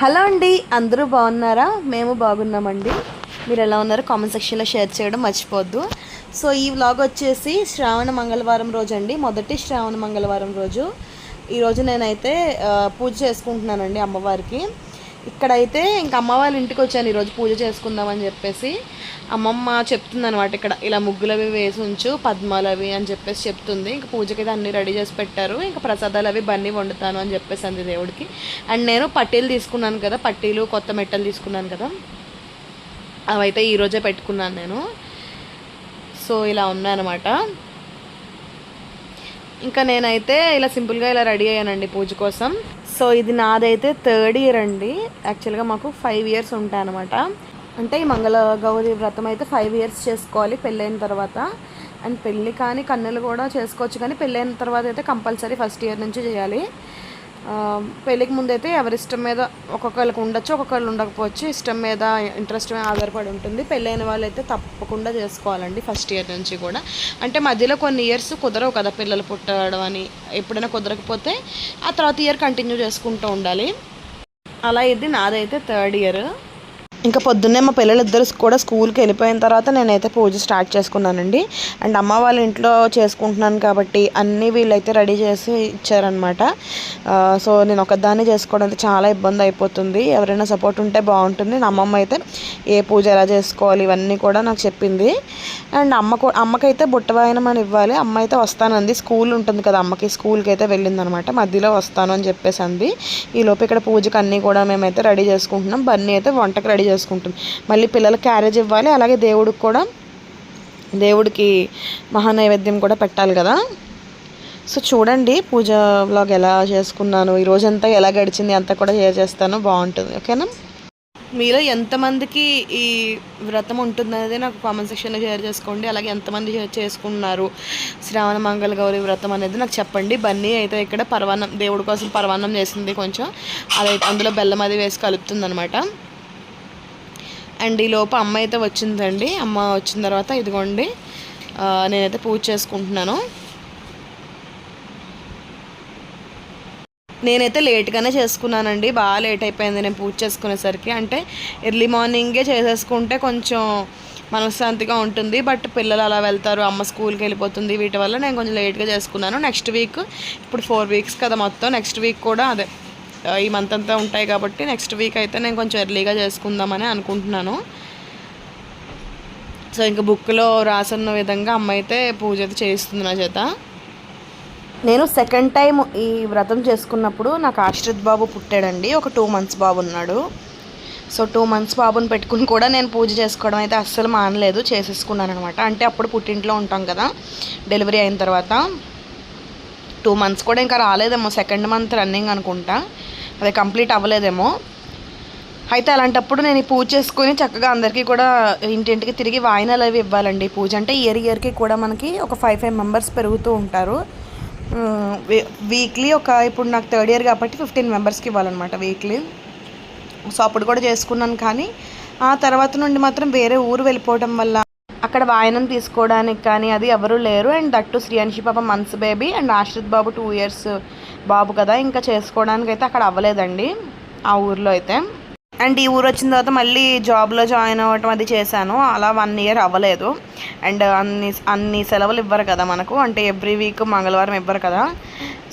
Hello అండి అందరూ బాగున్నారా? మేము బాగున్నామండి. మీరు ఎలా ఉన్నారో? కామెంట్ సెక్షన్లో షేర్ చేయడం మర్చిపోద్దు. సో ఈ వ్లాగ్ వచ్చేసి శ్రావణ మంగళవారం రోజు అండి మొదటి శ్రావణ మంగళవారం రోజు. ఈరోజు నేనైతే పూజ చేసుకుంటున్నానండి అమ్మవారికి. ఇక్కడైతే ఇంకా అమ్మ వాళ్ళ ఇంటికి వచ్చాను ఈరోజు పూజ చేసుకుందామని చెప్పేసి. అమ్మమ్మ చెప్తుంది అనమాట ఇక్కడ ఇలా ముగ్గులు అవి వేసి ఉంచు పద్మాలు అవి అని చెప్పేసి చెప్తుంది. ఇంకా పూజకి అయితే అన్ని రెడీ చేసి పెట్టారు. ఇంకా ప్రసాదాలు అవి బన్నీ వండుతాను అని చెప్పేసి అంది దేవుడికి. అండ్ నేను పట్టీలు తీసుకున్నాను కదా పట్టీలు కొత్త మెట్టలు తీసుకున్నాను కదా. అవైతే ఈరోజే పెట్టుకున్నాను నేను. సో ఇలా ఉన్నాయన్నమాట. ఇంకా నేనైతే ఇలా సింపుల్గా ఇలా రెడీ అయ్యానండి పూజ కోసం. సో ఇది నాదైతే థర్డ్ ఇయర్ అండి. యాక్చువల్గా మాకు ఫైవ్ ఇయర్స్ ఉంటాయన్నమాట. అంటే ఈ మంగళ గౌరి వ్రతం అయితే ఫైవ్ ఇయర్స్ చేసుకోవాలి పెళ్ళైన తర్వాత. అండ్ పెళ్ళి కానీ కన్నులు కూడా చేసుకోవచ్చు కానీ పెళ్ళైన తర్వాత అయితే కంపల్సరీ ఫస్ట్ ఇయర్ నుంచి చేయాలి. పెళ్ళికి ముందైతే ఎవరి ఇష్టం మీద ఒక్కొక్కరికి ఉండొచ్చు ఒక్కొక్కరు ఉండకపోవచ్చు. ఇష్టం మీద ఇంట్రెస్ట్ మీద ఆధారపడి ఉంటుంది. పెళ్ళైన వాళ్ళు అయితే తప్పకుండా చేసుకోవాలండి ఫస్ట్ ఇయర్ నుంచి కూడా. అంటే మధ్యలో కొన్ని ఇయర్స్ కుదరవు కదా పిల్లలు పుట్టడం అని. ఎప్పుడైనా కుదరకపోతే ఆ తర్వాత ఇయర్ కంటిన్యూ చేసుకుంటూ ఉండాలి. అలా ఇది నాదైతే థర్డ్ ఇయర్ ఇంకా పొద్దున్నే మా పిల్లలిద్దరు కూడా స్కూల్కి వెళ్ళిపోయిన తర్వాత నేనైతే పూజ స్టార్ట్ చేసుకున్నానండి. అండ్ అమ్మ వాళ్ళ ఇంట్లో చేసుకుంటున్నాను కాబట్టి అన్నీ వీళ్ళైతే రెడీ చేసి ఇచ్చారనమాట సో నేను ఒకదాన్ని చేసుకోవడానికి చాలా ఇబ్బంది అయిపోతుంది. ఎవరైనా సపోర్ట్ ఉంటే బాగుంటుంది. నా అమ్మమ్మ అయితే ఏ పూజ ఎలా చేసుకోవాలి ఇవన్నీ కూడా నాకు చెప్పింది. అండ్ అమ్మ అమ్మకైతే బుట్టవాయనం అని ఇవ్వాలి. అమ్మ అయితే వస్తానంది. స్కూల్ ఉంటుంది కదా అమ్మకి. స్కూల్కి అయితే వెళ్ళిందనమాట మధ్యలో వస్తాను అని చెప్పేసి అంది. ఈ ఇక్కడ పూజకు అన్నీ కూడా మేమైతే రెడీ చేసుకుంటున్నాం. బన్నీ అయితే వంటకి రెడీ చేసుకుంటుంది. మళ్ళీ పిల్లల క్యారేజ్ ఇవ్వాలి. అలాగే దేవుడికి కూడా దేవుడికి మహానైవేద్యం కూడా పెట్టాలి కదా. సో చూడండి పూజ వ్లాగ్ ఎలా చేసుకున్నాను. ఈ రోజంతా ఎలా గడిచింది అంతా కూడా షేర్ చేస్తాను. బాగుంటుంది. ఓకేనా? మీలో ఎంతమందికి ఈ వ్రతం ఉంటుందనేది నాకు కామెంట్ సెక్షన్లో షేర్ చేసుకోండి. అలాగే ఎంతమంది షేర్ చేసుకున్నారు? శ్రావణ మంగళ గౌరి వ్రతం అనేది నాకు చెప్పండి. బన్నీ అయితే ఇక్కడ పరవాన్నం దేవుడి కోసం పరవాన్నం చేసింది కొంచెం. అదైతే అందులో బెల్లం అది వేసి కలుపుతుంది అనమాట అండ్ ఈ లోపు అమ్మ అయితే వచ్చిందండి. అమ్మ వచ్చిన తర్వాత ఇదిగోండి నేనైతే పూజ చేసుకుంటున్నాను. నేనైతే లేట్గానే చేసుకున్నానండి. బాగా లేట్ అయిపోయింది నేను పూజ చేసుకునేసరికి. అంటే ఎర్లీ మార్నింగే చేసేసుకుంటే కొంచెం మనశ్శాంతిగా ఉంటుంది. బట్ పిల్లలు అలా వెళ్తారు అమ్మ స్కూల్కి వెళ్ళిపోతుంది. వీటి వల్ల నేను కొంచెం లేట్గా చేసుకున్నాను. నెక్స్ట్ వీక్ ఇప్పుడు ఫోర్ వీక్స్ కదా మొత్తం. నెక్స్ట్ వీక్ కూడా అదే. ఈ మంత్ అంతా ఉంటాయి కాబట్టి నెక్స్ట్ వీక్ అయితే నేను కొంచెం ఎర్లీగా చేసుకుందామని అనుకుంటున్నాను. సో ఇంకా బుక్లో రాసున్న విధంగా అమ్మ అయితే పూజ అయితే చేస్తుంది నా చేత. నేను సెకండ్ టైం ఈ వ్రతం చేసుకున్నప్పుడు నాకు ఆశ్రిత్ బాబు పుట్టాడండి. ఒక టూ మంత్స్ బాబు ఉన్నాడు. సో టూ మంత్స్ బాబుని పెట్టుకుని కూడా నేను పూజ చేసుకోవడం అయితే అస్సలు మానలేదు. చేసేసుకున్నాను అనమాట అంటే అప్పుడు పుట్టింట్లో ఉంటాం కదా డెలివరీ అయిన తర్వాత. టూ మంత్స్ కూడా ఇంకా రాలేదేమో సెకండ్ మంత్ రన్నింగ్ అనుకుంటా. అది కంప్లీట్ అవ్వలేదేమో. అయితే అలాంటప్పుడు నేను ఈ పూజ చేసుకుని చక్కగా అందరికీ కూడా ఇంటింటికి తిరిగి వాయినాలు అవి ఇవ్వాలండి. పూజ అంటే ఇయర్ ఇయర్కి కూడా మనకి ఒక ఫైవ్ ఫైవ్ మెంబర్స్ పెరుగుతూ ఉంటారు. వీక్లీ ఒక ఇప్పుడు నాకు థర్డ్ ఇయర్ కాబట్టి ఫిఫ్టీన్ మెంబర్స్కి ఇవ్వాలన్నమాట వీక్లీ సో అప్పుడు కూడా చేసుకున్నాను కానీ ఆ తర్వాత నుండి మాత్రం వేరే ఊరు వెళ్ళిపోవడం వల్ల అక్కడ వాయనం తీసుకోవడానికి కానీ అది ఎవరు లేరు. అండ్ దట్టు శ్రీయాన్షి పాప మంత్స్ బేబీ అండ్ ఆశ్రిత్ బాబు టూ ఇయర్స్ బాబు కదా. ఇంకా చేసుకోవడానికి అయితే అక్కడ అవ్వలేదండి ఆ ఊర్లో అయితే. అండ్ ఈ ఊరు వచ్చిన తర్వాత మళ్ళీ జాబ్లో జాయిన్ అవ్వటం అది చేశాను. అలా వన్ ఇయర్ అవ్వలేదు. అండ్ అన్ని అన్ని సెలవులు ఇవ్వరు కదా మనకు. అంటే ఎవ్రీ వీక్ మంగళవారం ఇవ్వరు కదా.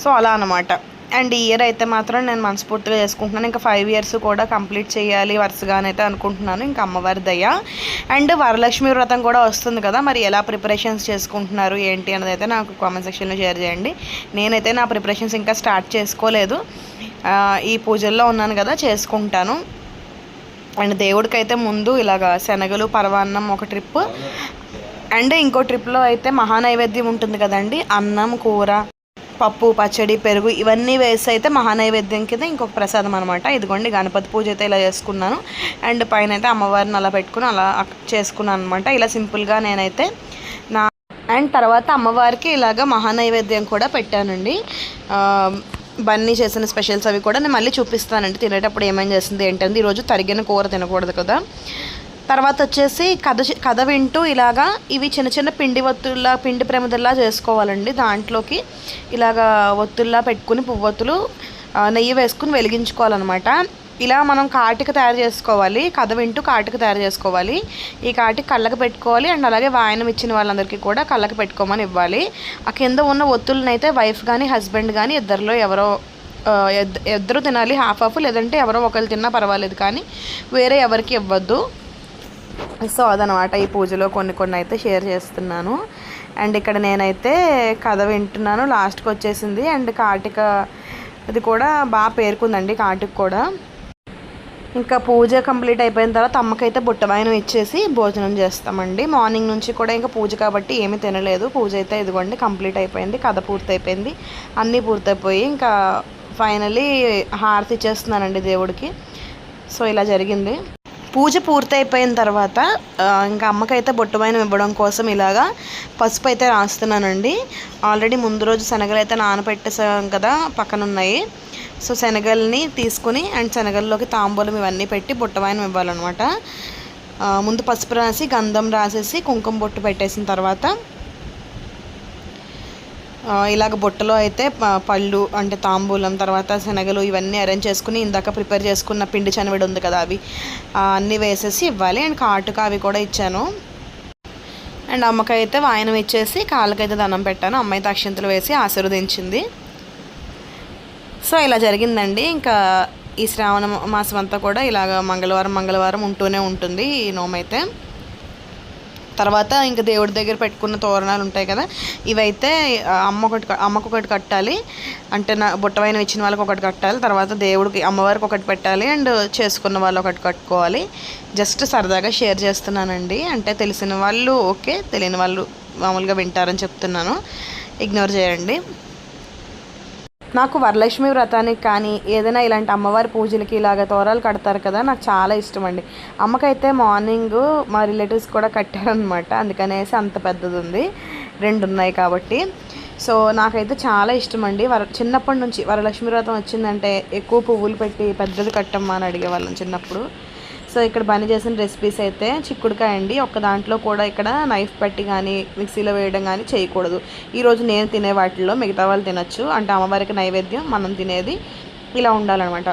సో అలా అనమాట అండ్ ఈ ఇయర్ అయితే మాత్రం నేను మనస్ఫూర్తిగా చేసుకుంటున్నాను. ఇంకా ఫైవ్ ఇయర్స్ కూడా కంప్లీట్ చేయాలి వరుసగానైతే అనుకుంటున్నాను. ఇంకా అమ్మవారి దయ. అండ్ వరలక్ష్మి వ్రతం కూడా వస్తుంది కదా మరి ఎలా ప్రిపరేషన్స్ చేసుకుంటున్నారు ఏంటి అన్నది అయితే నాకు కామెంట్ సెక్షన్లో షేర్ చేయండి. నేనైతే నా ప్రిపరేషన్స్ ఇంకా స్టార్ట్ చేసుకోలేదు. ఈ పూజల్లో ఉన్నాను కదా చేసుకుంటాను. అండ్ దేవుడికి అయితే ముందు ఇలాగ శనగలు పరవాన్నం ఒక ట్రిప్ అండ్ ఇంకో ట్రిప్లో అయితే మహానైవేద్యం ఉంటుంది కదండి అన్నం కూర. పప్పు పచ్చడి పెరుగు ఇవన్నీ వేసి అయితే మహానైవేద్యం కింద ఇంకొక ప్రసాదం అనమాట ఇదిగోండి గణపతి పూజ అయితే ఇలా చేసుకున్నాను. అండ్ పైన అయితే అమ్మవారిని అలా పెట్టుకుని అలా చేసుకున్నాను అనమాట ఇలా సింపుల్గా నేనైతే నా అండ్ తర్వాత అమ్మవారికి ఇలాగ మహానైవేద్యం కూడా పెట్టానండి. బన్నీ చేసిన స్పెషల్స్ అవి కూడా నేను మళ్ళీ చూపిస్తానండి. తినేటప్పుడు ఏమేం చేసింది ఏంటంటే ఈరోజు తరిగిన కూర తినకూడదు కదా. తర్వాత వచ్చేసి కథ కథ వింటూ ఇలాగా ఇవి చిన్న చిన్న పిండి ఒత్తుల్లా పిండి ప్రమిదల్లా చేసుకోవాలండి దాంట్లోకి. ఇలాగా ఒత్తుల్లా పెట్టుకుని పువ్వొత్తులు నెయ్యి వేసుకుని వెలిగించుకోవాలన్నమాట. ఇలా మనం కాటిక తయారు చేసుకోవాలి కథ వింటూ కాటిక తయారు చేసుకోవాలి. ఈ కాటికి కళ్ళకి పెట్టుకోవాలి అండ్ అలాగే వాయనం ఇచ్చిన వాళ్ళందరికీ కూడా కళ్ళకి పెట్టుకోమని ఇవ్వాలి. ఆ కింద ఉన్న ఒత్తులను అయితే వైఫ్ కానీ హస్బెండ్ కానీ ఇద్దరిలో ఎవరో ఇద్దరు తినాలి హాఫ్ హాఫ్ లేదంటే ఎవరో ఒకరు తిన్నా పర్వాలేదు కానీ వేరే ఎవరికి ఇవ్వద్దు. సో అదనమాట ఈ పూజలో కొన్ని కొన్ని అయితే షేర్ చేస్తున్నాను. అండ్ ఇక్కడ నేనైతే కథ వింటున్నాను. లాస్ట్కి వచ్చేసింది. అండ్ కాటిక అది కూడా బాగా పేరుకుందండి కాటిక కూడా. ఇంకా పూజ కంప్లీట్ అయిపోయిన తర్వాత అమ్మకైతే బుట్టవాయనం ఇచ్చేసి భోజనం చేస్తామండి. మార్నింగ్ నుంచి కూడా ఇంకా పూజ కాబట్టి ఏమీ తినలేదు. పూజ అయితే ఇదిగోండి కంప్లీట్ అయిపోయింది. కథ పూర్తయిపోయింది. అన్నీ పూర్తయిపోయి ఇంకా ఫైనలీ హారతి ఇచ్చేస్తున్నానండి దేవుడికి. సో ఇలా జరిగింది. పూజ పూర్తయిపోయిన తర్వాత ఇంకా అమ్మకైతే బొట్టుమైన ఇవ్వడం కోసం ఇలాగా పసుపు అయితే రాస్తున్నానండి. ఆల్రెడీ ముందు రోజు శనగలు అయితే నానబెట్టేసాం కదా పక్కన ఉన్నాయి సో శనగల్ని తీసుకుని అండ్ శనగల్లోకి తాంబూలం ఇవన్నీ పెట్టి బుట్టవాయనం ఇవ్వాలన్నమాట. ముందు పసుపు రాసి గంధం రాసేసి కుంకుమ బొట్టు పెట్టేసిన తర్వాత ఇలాగ బుట్టలో అయితే పళ్ళు అంటే తాంబూలం తర్వాత శనగలు ఇవన్నీ అరేంజ్ చేసుకుని ఇందాక ప్రిపేర్ చేసుకున్న పిండి చనివిడి ఉంది కదా అవి అన్నీ వేసేసి ఇవ్వాలి. అండ్ కాటుక అవి కూడా ఇచ్చాను. అండ్ అమ్మకైతే వాయనం ఇచ్చేసి కాళ్ళకైతే దనం పెట్టాను. అమ్మాయి అయితే అక్షింతలు వేసి ఆశీర్వదించింది. సో ఇలా జరిగిందండి. ఇంకా ఈ శ్రావణ మాసం అంతా కూడా ఇలాగ మంగళవారం మంగళవారం ఉంటూనే ఉంటుంది ఈ నోమైతే. తర్వాత ఇంకా దేవుడి దగ్గర పెట్టుకున్న తోరణాలు ఉంటాయి కదా ఇవైతే అమ్మ ఒకటి అమ్మకు ఒకటి కట్టాలి. అంటే నా బుట్టవైన ఇచ్చిన వాళ్ళకి ఒకటి కట్టాలి. తర్వాత దేవుడికి అమ్మవారికి ఒకటి పెట్టాలి. అండ్ చేసుకున్న వాళ్ళు ఒకటి కట్టుకోవాలి. జస్ట్ సరదాగా షేర్ చేస్తున్నానండి. అంటే తెలిసిన వాళ్ళు ఓకే తెలియని వాళ్ళు మామూలుగా వింటారని చెప్తున్నాను. ఇగ్నోర్ చేయండి. నాకు వరలక్ష్మి వ్రతానికి కానీ ఏదైనా ఇలాంటి అమ్మవారి పూజలకి ఇలాగ తోరాలు కడతారు కదా నాకు చాలా ఇష్టం అండి. అమ్మకైతే మార్నింగ్ మా రిలేటివ్స్ కూడా కట్టారనమాట అందుకనేసి అంత పెద్దది ఉంది రెండు ఉన్నాయి కాబట్టి. సో నాకైతే చాలా ఇష్టం అండి వర చిన్నప్పటి నుంచి వరలక్ష్మి వ్రతం వచ్చిందంటే ఎక్కువ పువ్వులు పెట్టి పెద్దది కట్టమ్మా అని అడిగేవాళ్ళం చిన్నప్పుడు. సో ఇక్కడ బని చేసిన రెసిపీస్ అయితే చిక్కుడుకాయ అండి. ఒక దాంట్లో కూడా ఇక్కడ నైఫ్ పెట్టి కానీ మిక్సీలో వేయడం కానీ చేయకూడదు. ఈరోజు నేను తినే వాటిల్లో మిగతా వాళ్ళు తినచ్చు. అంటే అమ్మవారికి నైవేద్యం మనం తినేది ఇలా ఉండాలన్నమాట.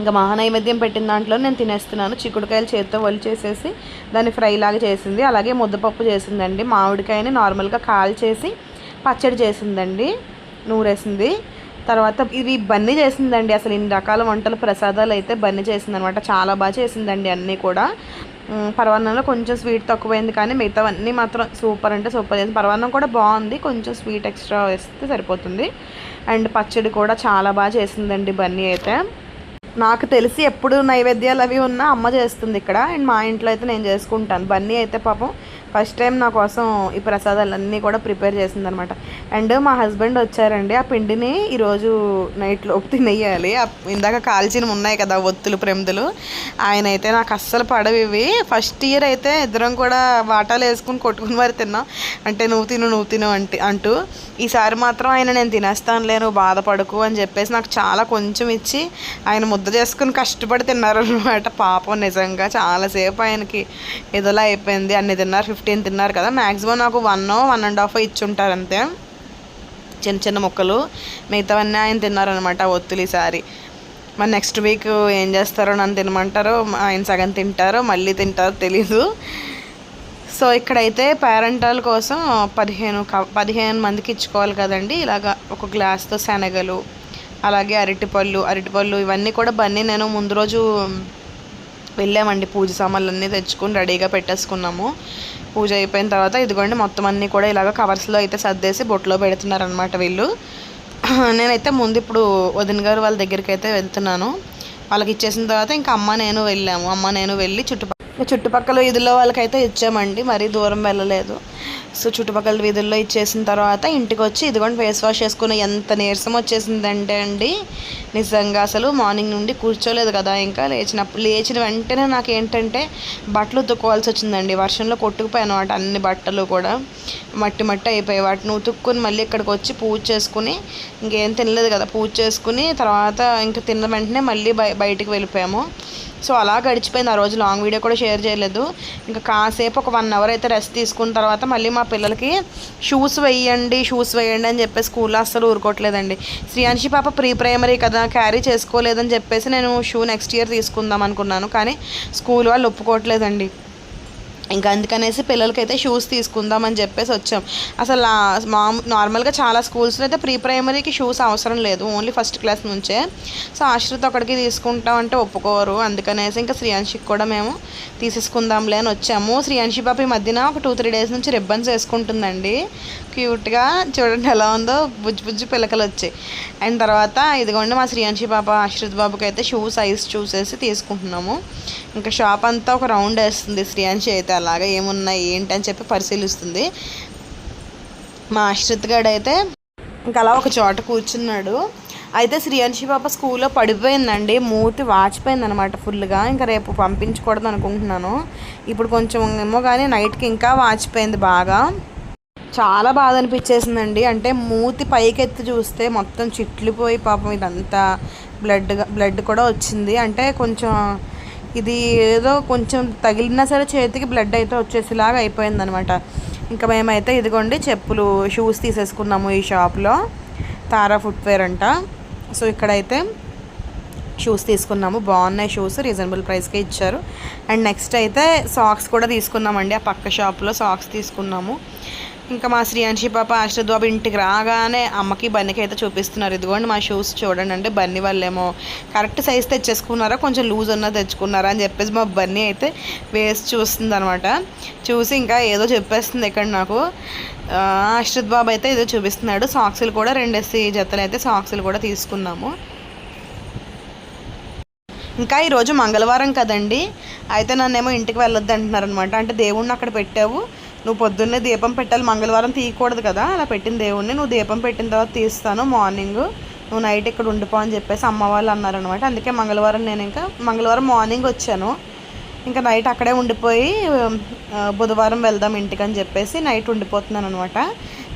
ఇంకా మహానైవేద్యం పెట్టిన దాంట్లో నేను తినేస్తున్నాను. చిక్కుడుకాయలు చేత్తో చేసేసి దాన్ని ఫ్రై లాగా చేసింది. అలాగే ముద్దపప్పు చేసిందండి. మామిడికాయని నార్మల్గా కాల్ చేసి పచ్చడి చేసిందండి. నూరేసింది. తర్వాత ఇది బన్నీ చేసిందండి. అసలు ఇన్ని రకాల వంటలు ప్రసాదాలు అయితే బన్నీ చేసిందనమాట. చాలా బాగా చేసిందండి అన్నీ కూడా. పర్వాన్నంలో కొంచెం స్వీట్ తక్కువైంది కానీ మిగతావన్నీ మాత్రం సూపర్ అంటే సూపర్ చేసింది. పర్వాన్నం కూడా బాగుంది. కొంచెం స్వీట్ ఎక్స్ట్రా వేస్తే సరిపోతుంది. అండ్ పచ్చడి కూడా చాలా బాగా చేసిందండి బన్నీ అయితే. నాకు తెలిసి ఎప్పుడు నైవేద్యాలు అవి ఉన్నా అమ్మ చేస్తుంది ఇక్కడ. అండ్ మా ఇంట్లో అయితే నేను చేసుకుంటాను. బన్నీ అయితే పాపం ఫస్ట్ టైం నా కోసం ఈ ప్రసాదాలన్నీ కూడా ప్రిపేర్ చేసిందనమాట. అండ్ మా హస్బెండ్ వచ్చారండి. ఆ పిండిని ఈరోజు నైట్లో తినేయాలి. ఇందాక కాల్చినవి ఉన్నాయి కదా ఒత్తులు ప్రెమ్దులు. ఆయన అయితే నాకు అస్సలు పడవి ఇవి. ఫస్ట్ ఇయర్ అయితే ఇద్దరం కూడా వాటాలు వేసుకుని కొట్టుకుని మరి తిన్నాం. అంటే నువ్వు తిను నువ్వు తిను అంటే అంటూ. ఈసారి మాత్రం ఆయన నేను తినేస్తానులే నువ్వు బాధపడకు అని చెప్పేసి నాకు చాలా కొంచెం ఇచ్చి ఆయన ముద్ద చేసుకుని కష్టపడి తిన్నారు అనమాట పాపం నిజంగా చాలాసేపు ఆయనకి ఏదోలా అయిపోయింది. అన్ని తిన్నారు. ఫిఫ్టీన్ తిన్నారు కదా. మ్యాక్సిమం నాకు వన్ వన్ అండ్ హాఫ్ ఇచ్చుంటారు అంతే. చిన్న చిన్న ముక్కలు. మిగతావన్నీ ఆయన తిన్నారనమాట ఒత్తులు ఈసారి మరి నెక్స్ట్ వీక్ ఏం చేస్తారో నన్ను తినమంటారో ఆయన సగం తింటారో మళ్ళీ తింటారో తెలీదు. సో ఇక్కడైతే పేరెంటాల కోసం పదిహేను క- పదిహేను మందికి ఇచ్చుకోవాలి కదండి. ఇలాగా ఒక గ్లాస్తో శనగలు అలాగే అరటిపళ్ళు అరటిపళ్ళు ఇవన్నీ కూడా బన్నీ నేను ముందు రోజు వెళ్ళామండి. పూజ సామాన్లు అన్నీ తెచ్చుకొని రెడీగా పెట్టేసుకున్నాము. పూజ అయిపోయిన తర్వాత ఇదిగోండి మొత్తం అన్నీ కూడా ఇలాగ కవర్స్లో అయితే సర్దేసి బొట్లో పెడుతున్నారనమాట వీళ్ళు. నేనైతే ముందు ఇప్పుడు వదిన గారు వాళ్ళ దగ్గరికి అయితే వెళ్తున్నాను. వాళ్ళకి ఇచ్చేసిన తర్వాత ఇంకా అమ్మ నేను వెళ్ళాము. అమ్మ నేను వెళ్ళి చుట్టుపక్కల చుట్టుపక్కల వీధుల్లో వాళ్ళకైతే ఇచ్చామండి. మరీ దూరం వెళ్ళలేదు. సో చుట్టుపక్కల వీధుల్లో ఇచ్చేసిన తర్వాత ఇంటికి వచ్చి ఇదిగోండి ఫేస్ వాష్ చేసుకుని ఎంత నీరసం వచ్చేసిందంటే అండి నిజంగా అసలు మార్నింగ్ నుండి కూర్చోలేదు కదా ఇంకా లేచినప్పుడు. లేచిన వెంటనే నాకు ఏంటంటే బట్టలు ఉతుక్కోవాల్సి వచ్చిందండి. వర్షంలో కొట్టుకుపోయాను అనమాట అన్ని బట్టలు కూడా. మట్టి మట్టి అయిపోయాయి. వాటిని ఉతుక్కుని మళ్ళీ ఇక్కడికి వచ్చి పూజ చేసుకుని ఇంకేం తినలేదు కదా. పూజ చేసుకుని తర్వాత ఇంకా తిన్న వెంటనే మళ్ళీ బయ బయటికి వెళ్ళిపోయాము. సో అలా గడిచిపోయింది. ఆ రోజు లాంగ్ వీడియో కూడా షేర్ చేయలేదు. ఇంకా కాసేపు ఒక వన్ అవర్ అయితే రెస్ట్ తీసుకున్న తర్వాత మళ్ళీ మా పిల్లలకి షూస్ వేయండి షూస్ వేయండి అని చెప్పేసి స్కూల్లో అస్సలు ఊరుకోవట్లేదండి. శ్రీయాంశి పాప ప్రీ ప్రైమరీ కదా క్యారీ చేసుకోలేదని చెప్పేసి నేను షూ నెక్స్ట్ ఇయర్ తీసుకుందాం అనుకున్నాను. కానీ స్కూల్ వాళ్ళు ఒప్పుకోవట్లేదండి. ఇంకా అందుకనేసి పిల్లలకైతే షూస్ తీసుకుందామని చెప్పేసి వచ్చాం. అసలు మామూ నార్మల్గా చాలా స్కూల్స్లో అయితే ప్రీ ప్రైమరీకి షూస్ అవసరం లేదు. ఓన్లీ ఫస్ట్ క్లాస్ నుంచే. సో ఆశ్రిత్ తీసుకుంటాం అంటే ఒప్పుకోరు. అందుకనేసి ఇంకా శ్రీయాంశికి కూడా మేము తీసేసుకుందాంలే అని వచ్చాము. శ్రీయాంశి పాప ఈ మధ్యన ఒక టూ త్రీ డేస్ నుంచి రిబ్బన్స్ వేసుకుంటుందండి. క్యూట్గా చూడండి ఎలా ఉందో. బుజ్జి బుజ్జి పిల్లకలు వచ్చాయి. అండ్ తర్వాత ఇదిగోండి మా శ్రీయాంశి పాప ఆశ్రిత్ బాబుకి అయితే షూ సైజ్ చూసేసి తీసుకుంటున్నాము. ఇంకా షాప్ అంతా ఒక రౌండ్ వేస్తుంది. శ్రీయాంశి అయితే అలాగా ఏమున్నాయి ఏంటి అని చెప్పి పరిశీలిస్తుంది. మా ఆశ్రిత్ గడ్ అయితే ఇంకా అలా ఒక చోట కూర్చున్నాడు. అయితే శ్రీయాంశి పాప స్కూల్లో పడిపోయిందండి. మూతి వాచిపోయింది అనమాట ఫుల్గా. ఇంకా రేపు పంపించకూడదు అనుకుంటున్నాను ఇప్పుడు కొంచెం ఏమో కానీ నైట్కి ఇంకా వాచిపోయింది బాగా. చాలా బాధ అనిపించేసిందండి అంటే మూతి పైకెత్తి చూస్తే మొత్తం చిట్లిపోయి పాపం ఇదంతా బ్లడ్ బ్లడ్ కూడా వచ్చింది. అంటే కొంచెం ఇది ఏదో కొంచెం తగిలినా సరే చేతికి బ్లడ్ అయితే వచ్చేసేలాగా అయిపోయిందనమాట. ఇంకా మేమైతే ఇదిగోండి చెప్పులు షూస్ తీసేసుకున్నాము ఈ షాప్లో. తారా ఫుట్వేర్ అంట. సో ఇక్కడైతే షూస్ తీసుకున్నాము. బాగున్నాయి షూస్ రీజనబుల్ ప్రైస్కే ఇచ్చారు. అండ్ నెక్స్ట్ అయితే సాక్స్ కూడా తీసుకున్నామండి. ఆ పక్క షాప్లో సాక్స్ తీసుకున్నాము. ఇంకా మా శ్రీయాంశి పాప ఆశ్రద్ బాబు ఇంటికి రాగానే అమ్మకి బన్నీకి అయితే చూపిస్తున్నారు. ఇదిగోండి మా షూస్ చూడండి అంటే బన్నీ వాళ్ళేమో కరెక్ట్ సైజ్ తెచ్చేసుకున్నారా కొంచెం లూజ్ ఉన్నా తెచ్చుకున్నారా అని చెప్పేసి మా బన్నీ అయితే వేసి చూస్తుంది అనమాట చూసి ఇంకా ఏదో చెప్పేస్తుంది ఇక్కడ నాకు. అశ్రద్ బాబు అయితే ఏదో చూపిస్తున్నాడు. సాక్సులు కూడా రెండేసి జతలు అయితే సాక్సులు కూడా తీసుకున్నాము. ఇంకా ఈరోజు మంగళవారం కదండి. అయితే నన్నేమో ఇంటికి వెళ్ళొద్దు అంటున్నారు అనమాట అంటే దేవుణ్ణి అక్కడ పెట్టావు. నువ్వు పొద్దున్నే దీపం పెట్టాలి మంగళవారం తీయకూడదు కదా అలా పెట్టిన దేవుణ్ణి నువ్వు దీపం పెట్టిన తర్వాత తీస్తాను మార్నింగ్. నువ్వు నైట్ ఇక్కడ ఉండిపో అని చెప్పేసి అమ్మ వాళ్ళు అన్నారనమాట అందుకే మంగళవారం నేను ఇంకా మంగళవారం మార్నింగ్ వచ్చాను. ఇంకా నైట్ అక్కడే ఉండిపోయి బుధవారం వెళ్దాం ఇంటికి అని చెప్పేసి నైట్ ఉండిపోతున్నాను అనమాట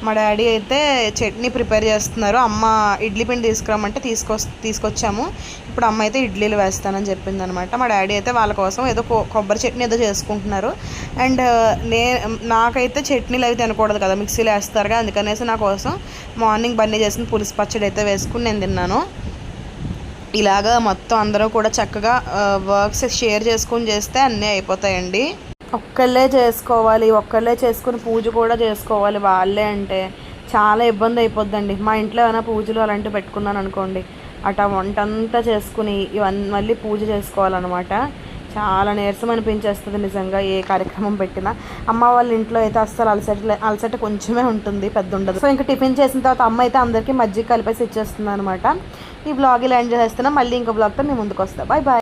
మా డాడీ అయితే చట్నీ ప్రిపేర్ చేస్తున్నారు. అమ్మ ఇడ్లీ పిండి తీసుకురామంటే తీసుకొ తీసుకొచ్చాము. ఇప్పుడు అమ్మ అయితే ఇడ్లీలు వేస్తానని చెప్పింది అనమాట మా డాడీ అయితే వాళ్ళ కోసం ఏదో కొబ్బరి చట్నీ ఏదో చేసుకుంటున్నారు. అండ్ నే నాకైతే చట్నీలు అవి తినకూడదు కదా మిక్సీలో వేస్తారుగా అందుకనేసి నా కోసం మార్నింగ్ బన్నీ చేసిన పులుసు పచ్చడి అయితే వేసుకుని నేను తిన్నాను. ఇలాగా మొత్తం అందరూ కూడా చక్కగా వర్క్స్ షేర్ చేసుకుని చేస్తే అన్నీ అయిపోతాయండి. ఒక్కళ్ళే చేసుకోవాలి ఒక్కళ్ళే చేసుకుని పూజ కూడా చేసుకోవాలి వాళ్ళే అంటే చాలా ఇబ్బంది అయిపోద్దండి. మా ఇంట్లో ఏమైనా పూజలు అలాంటివి పెట్టుకున్నాను అనుకోండి అట వంట అంతా చేసుకుని ఇవన్నీ మళ్ళీ పూజ చేసుకోవాలన్నమాట. చాలా నీరసం అనిపించేస్తుంది నిజంగా ఏ కార్యక్రమం పెట్టినా. అమ్మ వాళ్ళ ఇంట్లో అయితే అస్సలు అలసట అలసట కొంచెమే ఉంటుంది పెద్ద ఉండదు. సో ఇంకా టిఫిన్ చేసిన తర్వాత అమ్మ అయితే అందరికీ మజ్జిగ కలిపేసి ఇచ్చేస్తుంది అనమాట ఈ బ్లాగ్ ఇలా ఎంజాయ్ చేస్తున్నా మళ్ళీ ఇంకో బ్లాగ్తో మేము ముందుకు వస్తాం. Bye bye